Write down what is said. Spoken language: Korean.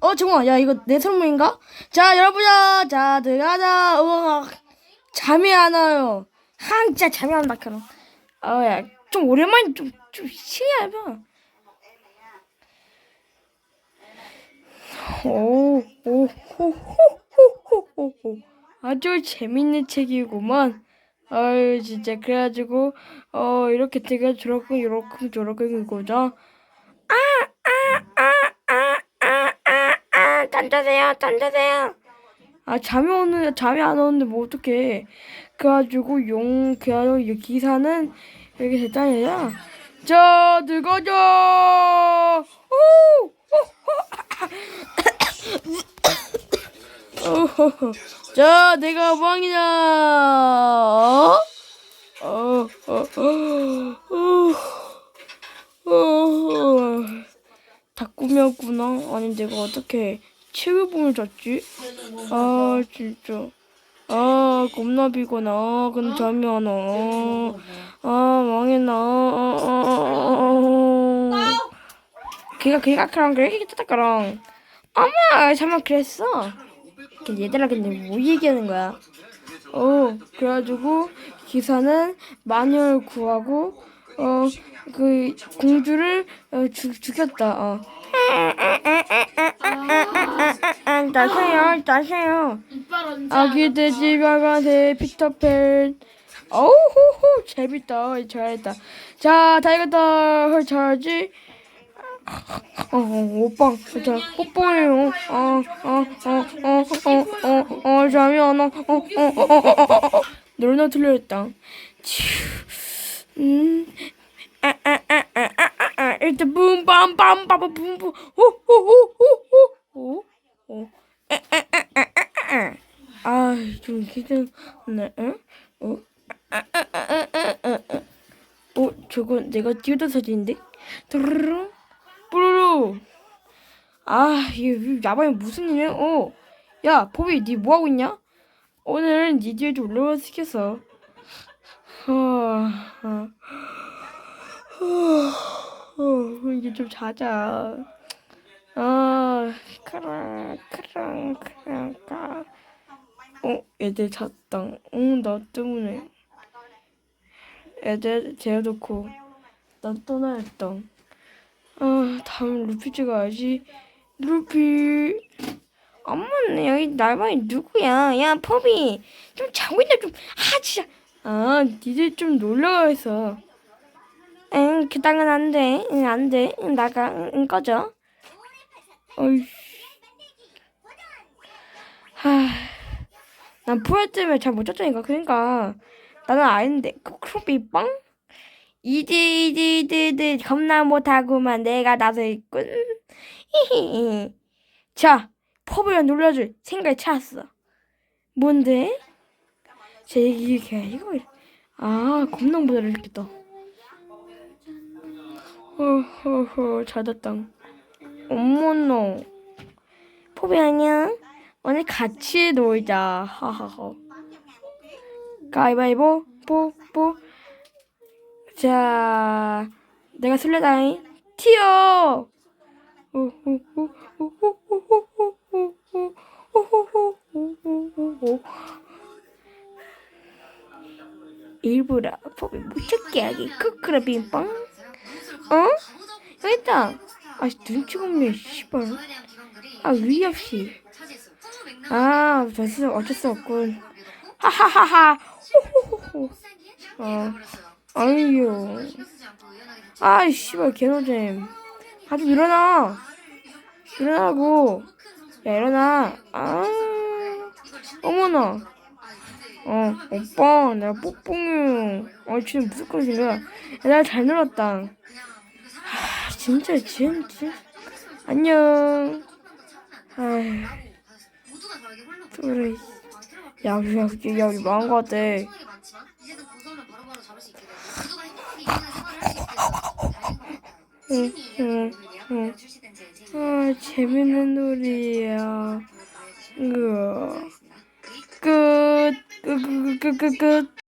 어 잠깐만 야 이거 내 선물인가? 자 여러분아 자 들어가자. 우와 잠이 안 와요. 하 진짜 잠이 안 나처럼. 어야 좀 오랜만에 좀좀 쉬어야 봐. 오오 호 호 호 호 호 아주 재밌는 책이구만. 아유 진짜 그래가지고 어 이렇게 되게 저렇게 이렇게 저렇게 읽고자 아, 던져세요, 던져세요. 아, 잠이 오는, 잠이 안 오는데 뭐 어떡해. 그래가지고 용, 그래가지고 이 기사는 이렇게 됐다니야. 자, 들어가자! 오! 자, 내가 왕이다! 어? 어, 어, 어, 어, 어. 다 꾸몄구나. 아니 내가 어떻게 체육봉을 잤지? 아 진짜. 아 겁나 비거나. 아, 근데 잠이 안 와. 아 망했나. 아, 아. 걔가 걔가 그랑 걔가 그랑. 엄마 잠깐 그랬어. 근데 얘들아 근데 뭐 얘기하는 거야? 어 그래가지고 기사는 마녀를 구하고 어 그 공주를 어, 죽 죽였다. 어. 나세요. 이빨 언제 아기 돼지 빨간새 피터팬. 어우호호 재밌다. 잘했다. 자, 다 익었다. 헐 잘하지? 어, 어, 오빠, 자, 뽀뽀해요. 어, 어, 어, 어, 어, 어, 어, 잠이 안 와. 어, 어, 어, 어, 어, 어, 어. 틀렸다. 치, 음, 아, 아, 아, 아, 아, 아, 아, 일단 붐밤밤밤밤 붐붐, 호 호 호 호 호, 호, 에, 에, 에, 에, 에, 에. 아, 좀 기대네. 응? 어? 아, 아, 아, 아, 아, 아, 아. 어, 저건 내가 찍었던 사진인데? 드르르 뿌르르. 아, 이게 야방이 무슨 일이야? 어, 야, 보비, 니 뭐 하고 있냐? 오늘 니 뒤에 좀 올라와 시켰어. 어, 어, 어, 이제 좀 자자. 아, 크랑, 크랑, 크랑, 까. 어, 애들 잤다. 응, 나 때문에. 애들 재워놓고 난 떠나야겠다. 아, 다음 루피 찍어야지. 루피. 엄마는 여기 날방이 누구야? 야, 포비. 좀 자고 있나 좀. 아, 진짜. 아, 니들 좀 놀러가 있어. 응, 그 땅은 안 돼. 응, 안 돼. 응, 나가. 응, 응, 꺼져. 어이. 하. 난 포획 때문에 잘못 잤다니까. 그러니까. 나는 아닌데. 그 크로비 빵? 이디, 이디, 이디, 이디. 겁나 못하구만. 내가 나서 있군. 히히. 자, 포브를 눌러줄 생각이 찾았어. 뭔데? 제 이게 이거 아 겁나 못 알아듣겠다. 허허허 잘됐다. 어머나. 포비 아니야? 오늘 같이 놀자. 하하하. 가위바위보 뽀 뽀. 자, 내가 술래다잉. 튀어. 일부러 법이 무척게 하기 크크라 빙빵 어? 여기 있다 아 눈치가 없네 씨발. 아 위리 없이 아 됐어 어쩔 수 없군. 하하하하. 호호호호. 어 아니요 아 씨발 개노잼. 아주 일어나. 일어나고. 야 일어나. 아 어머나. 어 오빠 내가 뽀뽕이 아 지금 무조건 생각 내가 잘 놀았다. 하 진짜 진짜. 안녕. 아휴. 그래. 야 야 야 우리 망한 거 같아. 응 응 응. 아 재밌는 놀이야. 끝끝 끝 끝 끝